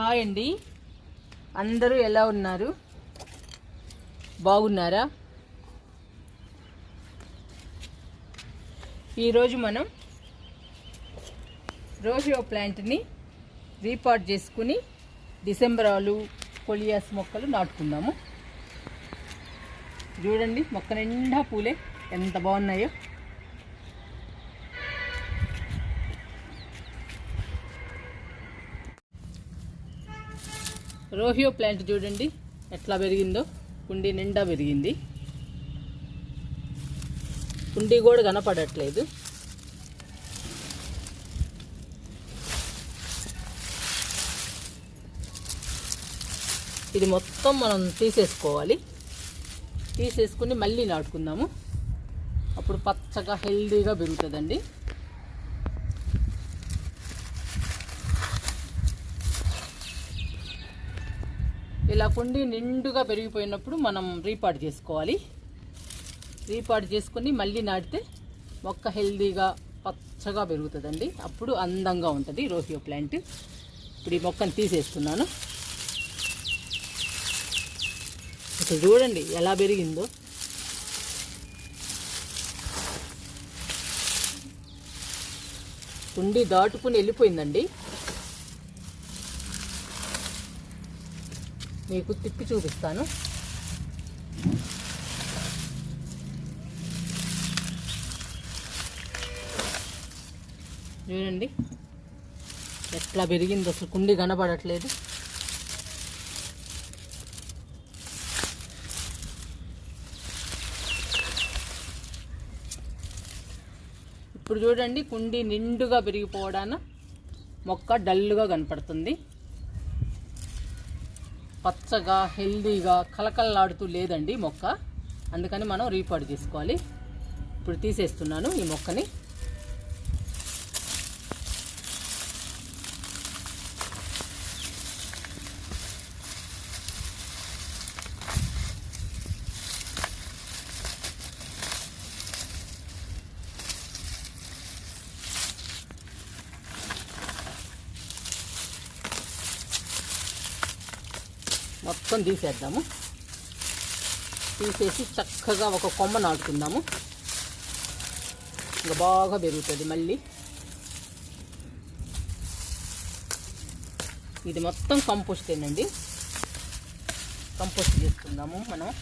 Hi అండి. అందరూ ఎలా ఉన్నారు? బాగున్నారా? ఈరోజు మనం రోషియో ప్లాంట్ని రీపాట్ చేసుకుని డిసెంబరాలు కొలియాస్ మొక్కలు నాటుకుందాము. చూడండి మొక్క నిండా పూలే ఎంత బాగున్నాయో. రోహియో ప్లాంట్ చూడండి. ఎట్లా పెరిగిందో? కుండీ నిండా పెరిగింది. కుండీ కూడా కనపడట్లేదు. ఇది మొత్తం మనం తీసేసుకోవాలి. తీసేసుకుని మళ్ళీ నాటుకుందాము. అప్పుడు పచ్చగా హెల్దీగా పెరుగుతుందండి. ఇలా కుండీ నిండుగా పెరిగిపోయినప్పుడు మనం రీపాట్ చేసుకోవాలి. రీపాట్ చేసుకుని మళ్ళీ నాటితే మొక్క హెల్దీగా పచ్చగా పెరుగుతుందండి. అప్పుడు అందంగా ఉంటుంది రోహియో ప్లాంట్. ఇప్పుడు ఈ మొక్కను తీసేస్తున్నాను. ఇక్కడ చూడండి ఎలా పెరిగిందో. కుండి దాటుకుని వెళ్ళిపోయిందండి. మీకు తిప్పి చూపిస్తాను. చూడండి ఎట్లా పెరిగింది అసలు కుండి కనబడట్లేదు. ఇప్పుడు చూడండి కుండి నిండుగా పెరిగిపోవడాన మొక్క డల్గా కనపడుతుంది. పచ్చగా హెల్దీగా కలకలలాడుతూ లేదండి మొక్క. అందుకని మనం రీపాడు చేసుకోవాలి ఇప్పుడు తీసేస్తున్నాను ఈ మొక్కని. మొత్తం తీసేద్దాము. తీసేసి చక్కగా ఒక కొమ్మ నాటుకుందాము. ఇంకా బాగా పెరుగుతుంది మళ్ళీ. ఇది మొత్తం కంపోస్ట్ ఏనండి? కంపోస్ట్ చేసుకుందాము మనం.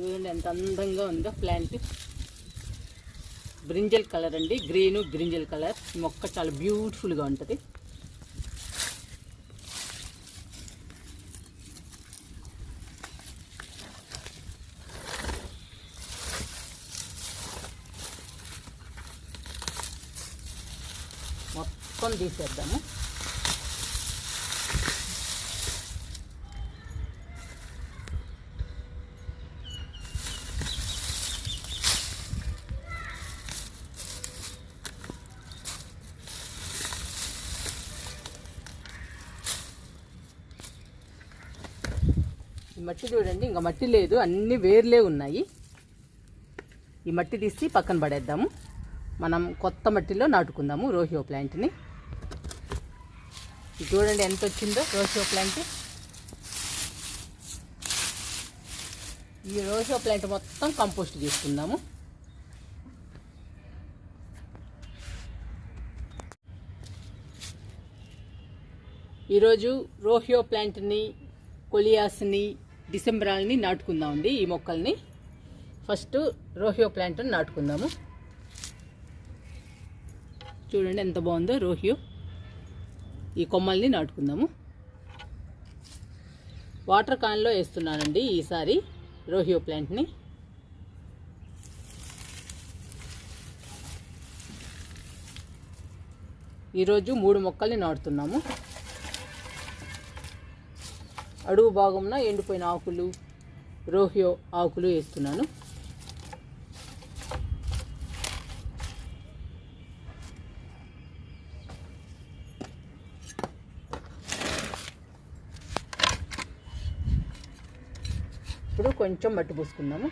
చూడండి ఎంత అందంగా ఉందో ప్లాంట్. బ్రింజల్ కలర్ అండి గ్రీన్ బ్రింజల్ కలర్. మొక్క చాలా బ్యూటిఫుల్గా ఉంటుంది. మొత్తం తీసేద్దాము. ఈ మట్టి చూడండి ఇంకా మట్టి లేదు అన్ని వేర్లే ఉన్నాయి. ఈ మట్టి తీసి పక్కన పడేద్దాము. మనం కొత్త మట్టిలో నాటుకుందాము రోహియో ప్లాంట్ని చూడండి ఎంత వచ్చిందో రోహియో ప్లాంట్. ఈ రోహియో ప్లాంట్ మొత్తం కంపోస్ట్ చేసుకుందాము. ఈరోజు రోహియో ప్లాంట్ని కొలియాస్ని డిసెంబరాల్ని నాటుకుందామండి ఈ మొక్కల్ని. ఫస్ట్ రోహియో ప్లాంట్ని నాటుకుందాము. చూడండి ఎంత బాగుందో రోహియో. ఈ కొమ్మల్ని నాటుకుందాము. వాటర్ కాన్లో వేస్తున్నానండి ఈసారి రోహియో ప్లాంట్ని. ఈరోజు మూడు మొక్కల్ని నాటుతున్నాము. అడుగు భాగంన ఎండిపోయిన ఆకులు రోహియో ఆకులు వేస్తున్నాను. ఇప్పుడు కొంచెం మట్టి పోసుకుందాము.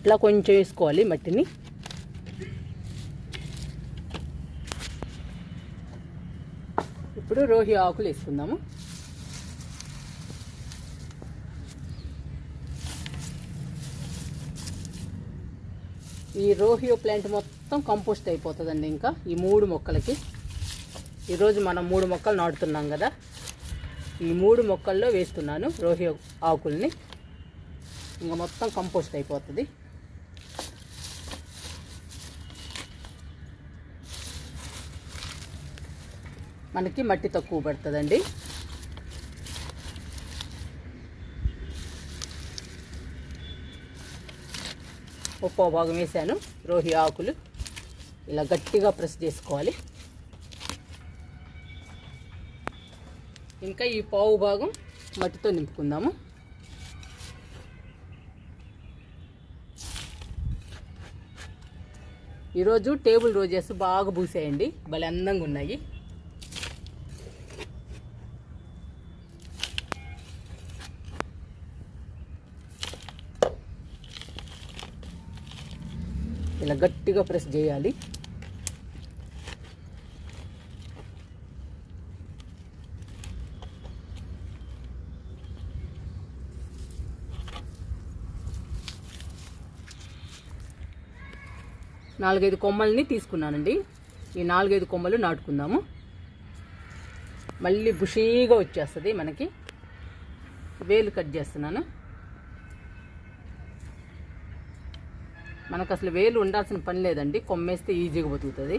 ఇట్లా కొంచెం వేసుకోవాలి మట్టిని. ఇప్పుడు రోహి ఆకులు వేసుకుందాము. ఈ రోహియో ప్లాంట్ మొత్తం కంపోస్ట్ అయిపోతుందండి ఇంకా ఈ మూడు మొక్కలకి. ఈరోజు మనం మూడు మొక్కలు నాటుతున్నాం కదా. ఈ మూడు మొక్కల్లో వేస్తున్నాను రోహియో ఆకుల్ని. ఇంకా మొత్తం కంపోస్ట్ అయిపోతుంది. మనకి మట్టి తక్కువ పడుతుందండి. ఉప్పు భాగం వేసాను. రోహి ఆకులు ఇలా గట్టిగా ప్రెస్ చేసుకోవాలి. ఇంకా ఈ పావు భాగం మట్టితో నింపుకుందాము. ఈరోజు టేబుల్ రోజెస్ బాగా పూసేయండి. భలే అందంగా ఉన్నాయి. గట్టిగా ప్రెస్ చేయాలి. నాలుగైదు కొమ్మల్ని తీసుకున్నానండి. ఈ నాలుగైదు కొమ్మలు నాటుకుందాము. మళ్ళీ బుషీగా వచ్చేస్తుంది మనకి. వేలు కట్ చేస్తున్నాను. మనకు అసలు వేలు ఉండాల్సిన పని లేదండి. కొమ్మేస్తే ఈజీగా బతుకుతుంది.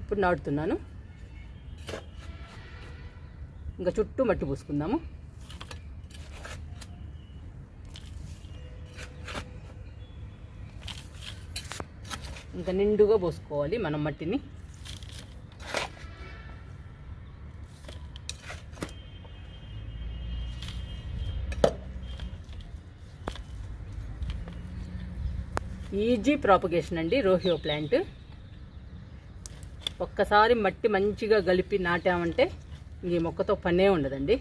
ఇప్పుడు నాటుతున్నాను. ఇంకా చుట్టూ మట్టి పూసుకుందాము. ఇంకా నిండుగా పోసుకోవాలి మనం మట్టిని. ఈజీ ప్రాపగేషన్ అండి రోహియో ప్లాంట్. ఒక్కసారి మట్టి మంచిగా కలిపి నాటామంటే ఈ మొక్కతో పనే ఉండదండి.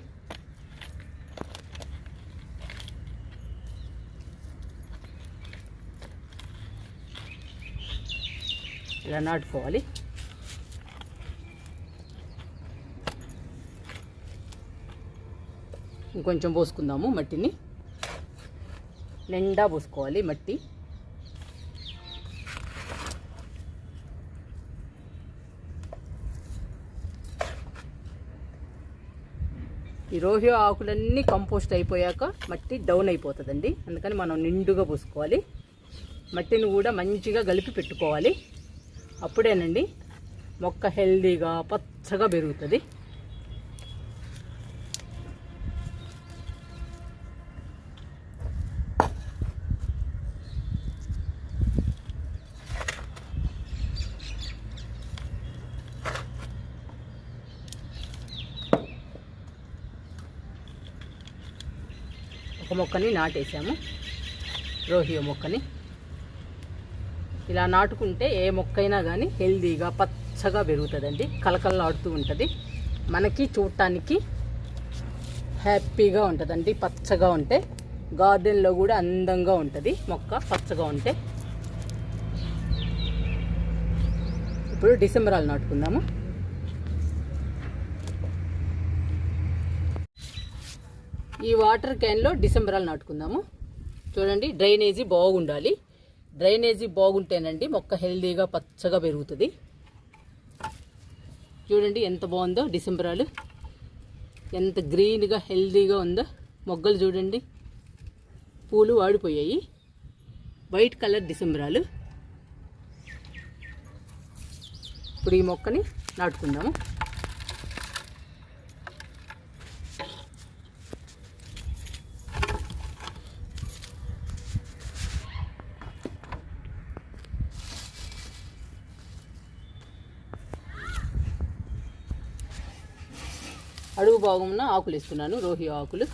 ఇలా నాటుకోవాలి. ఇంకొంచెం పోసుకుందాము మట్టిని. నిండా పోసుకోవాలి మట్టి. ఈ రోహియో ఆకులన్నీ కంపోస్ట్ అయిపోయాక మట్టి డౌన్ అయిపోతుందండి. అందుకని మనం నిండుగా పోసుకోవాలి. మట్టిని కూడా మంచిగా కలిపి పెట్టుకోవాలి. అప్పుడేనండి మొక్క హెల్దీగా పచ్చగా పెరుగుతుంది ఒక మొక్కని నాటేసాము. రోహియో మొక్కని. ఇలా నాటుకుంటే ఏ మొక్కైనా కానీ హెల్దీగా పచ్చగా పెరుగుతుందండి. కలకలలాడుతూ ఉంటుంది. మనకి చూడటానికి హ్యాపీగా ఉంటుందండి. పచ్చగా ఉంటే గార్డెన్లో కూడా అందంగా ఉంటుంది. మొక్క పచ్చగా ఉంటే. ఇప్పుడు డిసెంబరాలు నాటుకుందాము. ఈ వాటర్ క్యాన్లో డిసెంబరాలు నాటుకుందాము. చూడండి డ్రైనేజీ బాగుండాలి. డ్రైనేజీ బాగుంటేనండి మొక్క హెల్దీగా పచ్చగా పెరుగుతుంది. చూడండి ఎంత బాగుందో డిసెంబరాలు. ఎంత గ్రీన్గా హెల్దీగా ఉందో. మొగ్గలు చూడండి పూలు వాడిపోయాయి. White colour డిసెంబరాలు. ఇప్పుడు ఈ మొక్కని నాటుకుందాము అడుగు భాగమున ఆకులు ఇస్తున్నాను రోహి ఆకులు.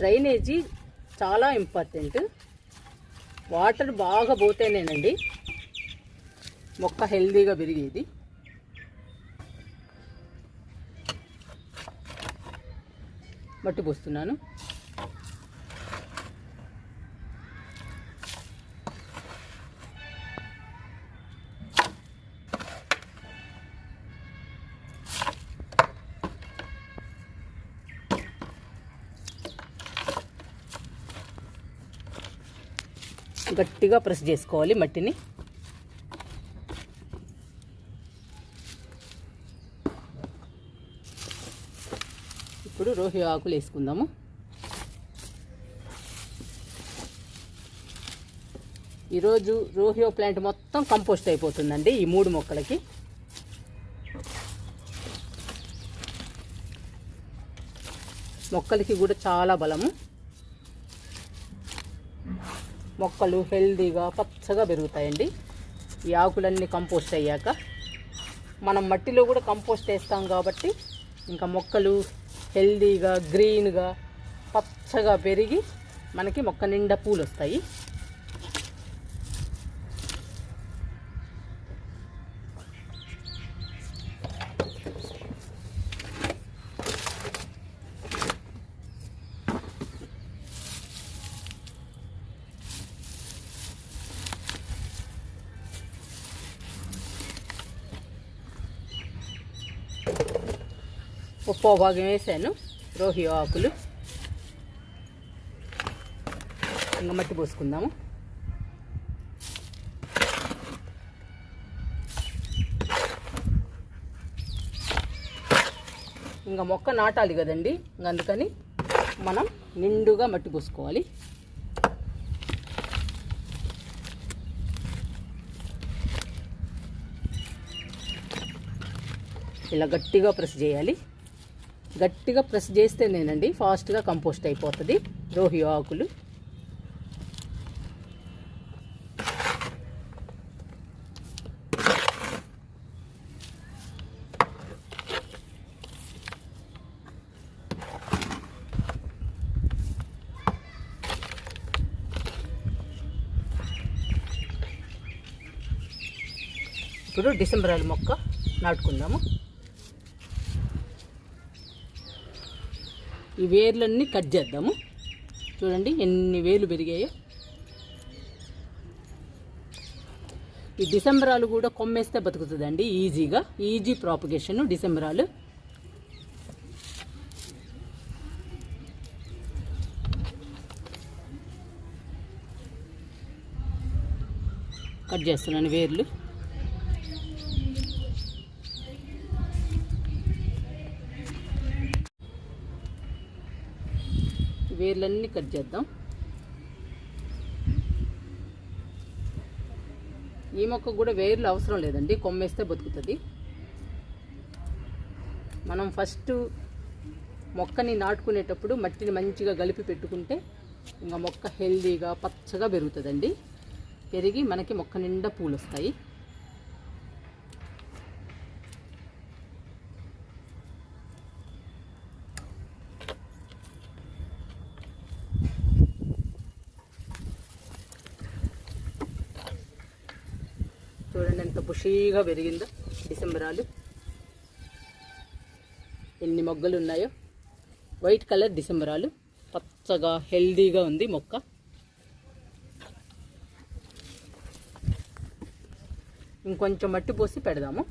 డ్రైనేజీ చాలా ఇంపార్టెంట్. వాటర్ బాగా పోతేనేనండి మొక్క హెల్దీగా పెరిగేది. మట్టి పోస్తున్నాను. గట్టిగా ప్రెస్ చేసుకోవాలి మట్టిని. ఇప్పుడు రోహి ఆకులు వేసుకుందాము. ఈరోజు రోహియో ప్లాంట్ మొత్తం కంపోస్ట్ అయిపోతుందండి ఈ మూడు మొక్కలకి. మొక్కలకి కూడా చాలా బలము. మొక్కలు హెల్దీగా పచ్చగా పెరుగుతాయండి. ఈ ఆకులన్నీ కంపోస్ట్ అయ్యాక మనం మట్టిలో కూడా కంపోస్ట్ వేస్తాం కాబట్టి ఇంకా మొక్కలు హెల్దీగా గ్రీన్గా పచ్చగా పెరిగి మనకి మొక్క నిండా పూలు వస్తాయి. భాగం వేసాను రోహి ఆకులు. ఇంకా మట్టి పోసుకుందాము. ఇంకా మొక్క నాటాలి కదండి ఇంక అందుకని మనం నిండుగా మట్టి పోసుకోవాలి. ఇలా గట్టిగా ప్రెస్ చేయాలి. గట్టిగా ప్రెస్ చేస్తేనేనండి ఫాస్ట్గా కంపోస్ట్ అయిపోతుంది. రోహి ఆకులు. ఇప్పుడు డిసెంబర్ మొక్క నాటుకుందాము. ఈ వేర్లన్నీ కట్ చేద్దాము. చూడండి ఎన్ని వేలు పెరిగాయో. ఈ డిసెంబరాలు కూడా కొమ్మేస్తే బతుకుతుందండి ఈజీగా. Easy propagation డిసెంబరాలు. కట్ చేస్తున్నాను వేర్లు. వేర్లన్నీ కట్ చేద్దాం. ఈ మొక్క కూడా వేర్లు అవసరం లేదండి కొమ్మేస్తే బతుకుతుంది. మనం ఫస్ట్ మొక్కని నాటుకునేటప్పుడు మట్టిని మంచిగా కలిపి పెట్టుకుంటే ఇంకా మొక్క హెల్దీగా పచ్చగా పెరుగుతుందండి. పెరిగి మనకి మొక్క నిండా పూలు వస్తాయి మంచిగా పెరిగిందా పెరిగిందో డిసెంబరాలు. ఎన్ని మొగ్గలు ఉన్నాయో వైట్ కలర్ డిసెంబరాలు. పచ్చగా హెల్దీగా ఉంది మొక్క. ఇంకొంచెం మట్టి పోసి పెడదాము.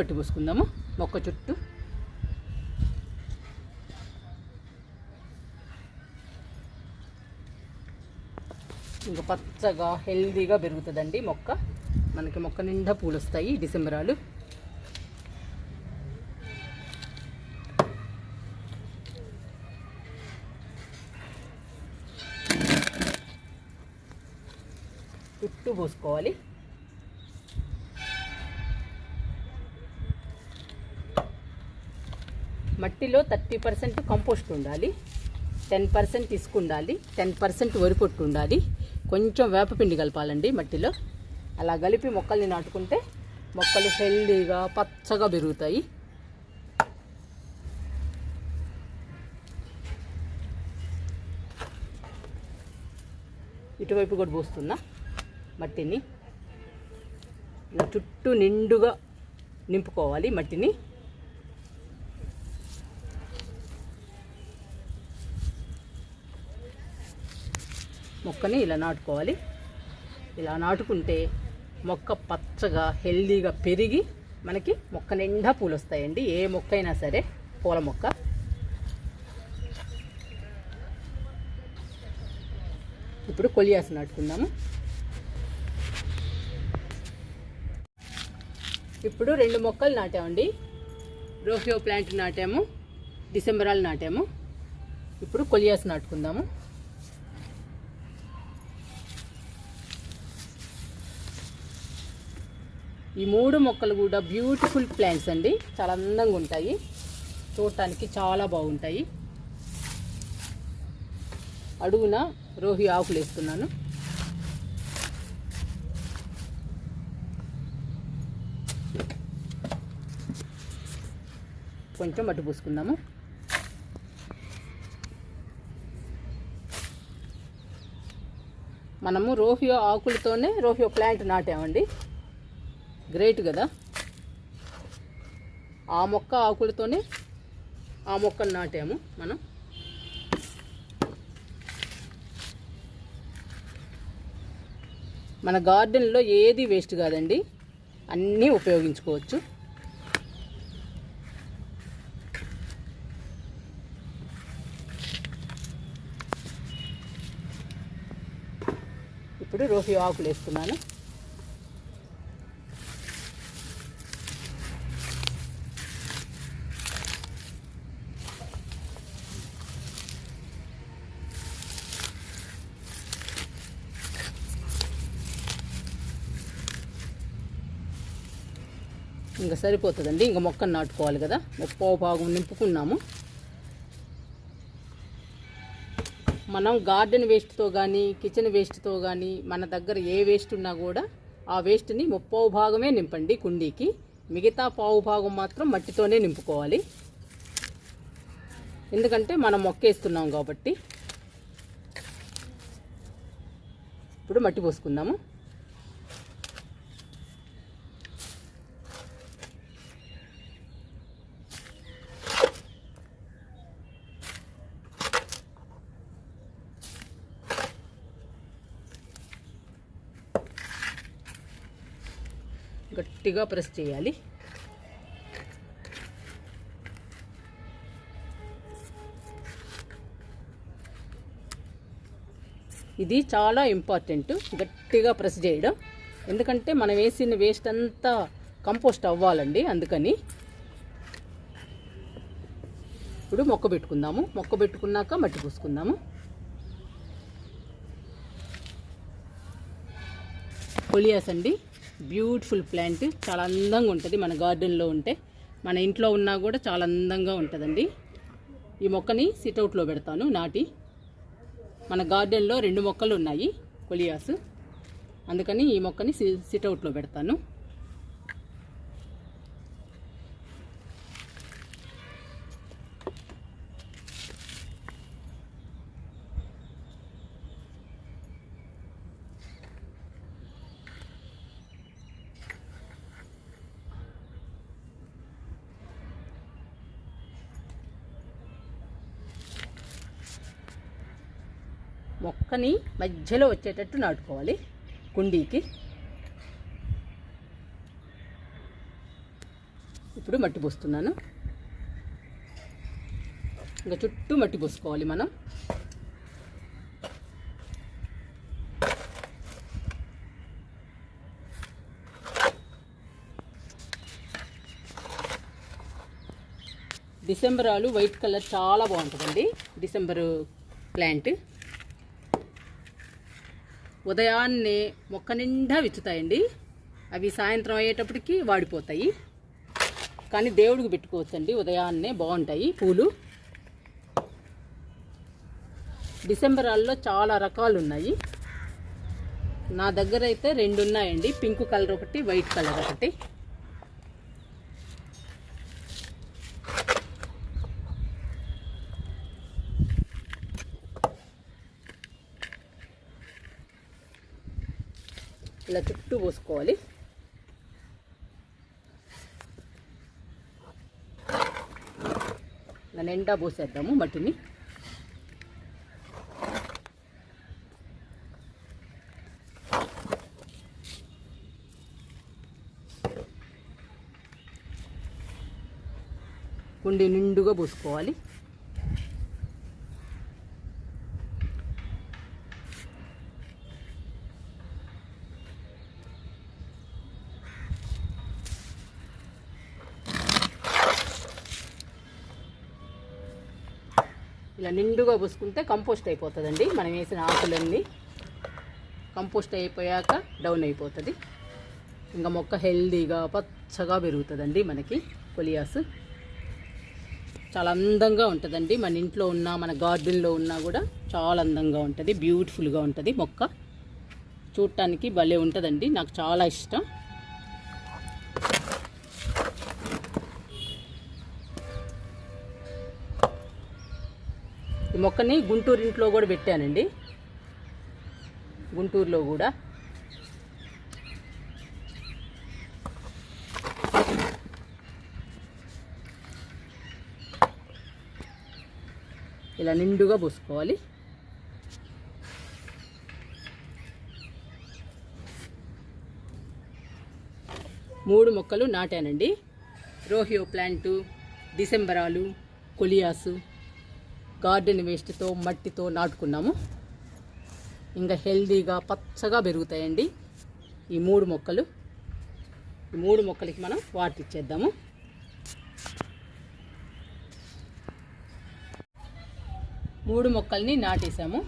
బట్టి పూసుకుందాము. మొక్క చుట్టూ. ఇంకా పచ్చగా హెల్దీగా పెరుగుతుందండి మొక్క. మనకి మొక్క నిండా పూలు వస్తాయి డిసెంబరాలు. చుట్టూ పోసుకోవాలి. మట్టిలో థర్టీ పర్సెంట్ కంపోస్ట్ ఉండాలి టెన్ పర్సెంట్ ఇసుక ఉండాలి టెన్ పర్సెంట్ వరిపొట్టు ఉండాలి. కొంచెం వేపపిండి కలపాలండి మట్టిలో. అలా కలిపి మొక్కల్ని నాటుకుంటే మొక్కలు హెల్దీగా పచ్చగా పెరుగుతాయి. ఇటువైపు కూడా పోస్తున్నా మట్టిని. చుట్టూ నిండుగా నింపుకోవాలి మట్టిని. మొక్కని ఇలా నాటుకోవాలి. ఇలా నాటుకుంటే మొక్క పచ్చగా హెల్దీగా పెరిగి మనకి మొక్క నిండా పూలు వస్తాయండి ఏ మొక్క అయినా సరే పూల మొక్క. ఇప్పుడు కొలియాస్ నాటుకుందాము. ఇప్పుడు రెండు మొక్కలు నాటామండి. రోఫియో ప్లాంట్ నాటాము. డిసెంబరాలు నాటాము. ఇప్పుడు కొలియాస్ నాటుకుందాము. ఈ మూడు మొక్కలు కూడా బ్యూటిఫుల్ ప్లాంట్స్ అండి. చాలా అందంగా ఉంటాయి. చూడటానికి చాలా బాగుంటాయి. అడుగున రోహి ఆకులు వేస్తున్నాను. కొంచెం మట్టి పూసుకుందాము. మనము రోహియో ఆకులతోనే రోహియో ప్లాంట్ నాటామండి. గ్రేట్ కదా? ఆ మొక్క ఆకులతోనే ఆ మొక్కను నాటాము మనం. మన గార్డెన్లో ఏది వేస్ట్ కాదండి అన్నీ ఉపయోగించుకోవచ్చు. ఇప్పుడు రోహి ఆకులు వేస్తున్నాను సరిపోతుందండి. ఇంకా మొక్కను నాటుకోవాలి కదా. ముప్పో భాగం నింపుకున్నాము. మనం గార్డెన్ వేస్ట్తో కానీ కిచెన్ వేస్ట్తో కానీ మన దగ్గర ఏ వేస్ట్ ఉన్నా కూడా ఆ వేస్ట్ని ముప్పావు భాగమే నింపండి కుండీకి. మిగతా పావు భాగం మాత్రం మట్టితోనే నింపుకోవాలి. ఎందుకంటే మనం మొక్కేస్తున్నాం కాబట్టి. ఇప్పుడు మట్టి పోసుకుందాము. గట్టిగా ప్రెస్ చేయాలి. ఇది చాలా ఇంపార్టెంట్ గట్టిగా ప్రెస్ చేయడం. ఎందుకంటే మనం వేసిన వేస్ట్ అంతా కంపోస్ట్ అవ్వాలండి అందుకని. ఇప్పుడు మొక్క పెట్టుకుందాము. మొక్క పెట్టుకున్నాక మట్టి పూసుకుందాము. కొలియాస్ అండి. Beautiful plant. చాలా అందంగా ఉంటుంది. మన గార్డెన్లో ఉంటే మన ఇంట్లో ఉన్నా కూడా చాలా అందంగా ఉంటుందండి. ఈ మొక్కని సిట్అవుట్లో పెడతాను నాటి. మన గార్డెన్లో రెండు మొక్కలు ఉన్నాయి కొలియాస్. అందుకని ఈ మొక్కని సి సిట్అవుట్లో పెడతాను. మొక్కని మధ్యలో వచ్చేటట్టు నాటుకోవాలి కుండీకి. ఇప్పుడు మట్టి పోస్తున్నాను. ఇంకా చుట్టూ మట్టి పోసుకోవాలి మనం. డిసెంబర్ ఆలు వైట్ కలర్ చాలా బాగుంటుందండి. December plant. ఉదయాన్నే మొక్క నిండా విచ్చుతాయండి. అవి సాయంత్రం అయ్యేటప్పటికి వాడిపోతాయి. కానీ దేవుడికి పెట్టుకోవచ్చండి. ఉదయాన్నే బాగుంటాయి పూలు. డిసెంబర్ ఆల్లో చాలా రకాలు ఉన్నాయి. నా దగ్గర అయితే రెండు ఉన్నాయండి పింక్ కలర్ ఒకటి వైట్ కలర్ ఒకటి. ఇలా చుట్టూ పోసుకోవాలి. ఇలా నిండా పోసేద్దాము మట్టిని. కుండి నిండుగా పోసుకోవాలి. ఇలా నిండుగా పోసుకుంటే కంపోస్ట్ అయిపోతుందండి. మనం వేసిన ఆకులన్నీ కంపోస్ట్ అయిపోయాక డౌన్ అయిపోతుంది. ఇంకా మొక్క హెల్దీగా పచ్చగా పెరుగుతుందండి మనకి కొలియాస్ చాలా అందంగా ఉంటుందండి. మన ఇంట్లో ఉన్న మన గార్డెన్లో ఉన్నా కూడా చాలా అందంగా ఉంటుంది. బ్యూటిఫుల్గా ఉంటుంది మొక్క. చూడటానికి భలే ఉంటుందండి. నాకు చాలా ఇష్టం. మొక్కని గుంటూరు ఇంట్లో కూడా పెట్టానండి. గుంటూరులో కూడా. ఇలా నిండుగా పోసుకోవాలి. మూడు మొక్కలు నాటానండి. రోహియో ప్లాంటు డిసెంబరాలు కొలియాసు. గార్డెన్ వేస్ట్తో మట్టితో నాటుకున్నాము. ఇంకా హెల్దీగా పచ్చగా పెరుగుతాయండి ఈ మూడు మొక్కలు. ఈ మూడు మొక్కలకి మనం వాటర్ ఇచ్చేద్దాము. మూడు మొక్కల్ని నాటేసాము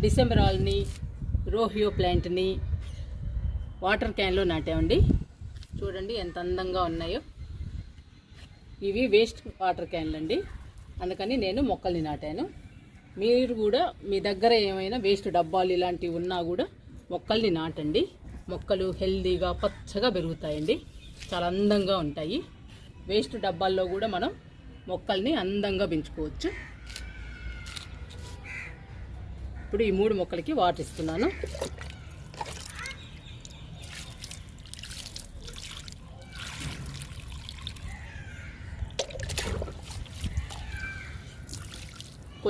డిసెంబర్ ఆల్ని రోహియో ప్లాంట్ని వాటర్ క్యాన్లో నాటామండి. చూడండి ఎంత అందంగా ఉన్నాయో. ఇవి వేస్ట్ వాటర్ క్యాన్లు అండి. అందుకని నేను మొక్కల్ని నాటాను. మీరు కూడా మీ దగ్గర ఏమైనా వేస్ట్ డబ్బాలు ఇలాంటివి ఉన్నా కూడా మొక్కల్ని నాటండి. మొక్కలు హెల్దీగా పచ్చగా పెరుగుతాయండి. చాలా అందంగా ఉంటాయి. వేస్ట్ డబ్బాల్లో కూడా మనం మొక్కల్ని అందంగా పెంచుకోవచ్చు. ఇప్పుడు ఈ మూడు మొక్కలకి వాటర్ ఇస్తున్నాను.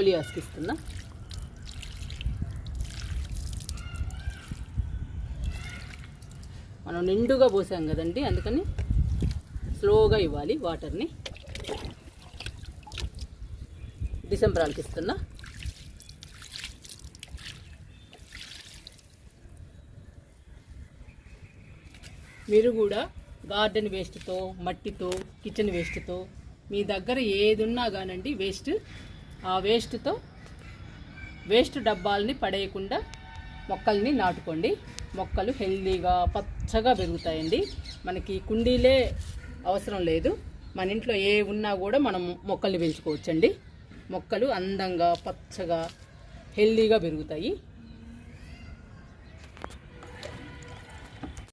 కొలియాస్కి ఆస్కిస్తున్నా. మనం నిండుగా పోసాం కదండి అందుకని స్లోగా ఇవ్వాలి వాటర్ని. డిసెంబర్ ఇస్తున్నా. మీరు కూడా గార్డెన్ వేస్ట్తో మట్టితో కిచెన్ వేస్ట్తో మీ దగ్గర ఏది ఉన్నా కానండి వేస్ట్ ఆ వేస్ట్తో వేస్ట్ డబ్బాలని పడేయకుండా మొక్కల్ని నాటుకోండి. మొక్కలు హెల్దీగా పచ్చగా పెరుగుతాయండి. మనకి కుండీలే అవసరం లేదు. మన ఇంట్లో ఏ ఉన్నా కూడా మనం మొక్కల్ని పెంచుకోవచ్చండి. మొక్కలు అందంగా పచ్చగా హెల్దీగా పెరుగుతాయి.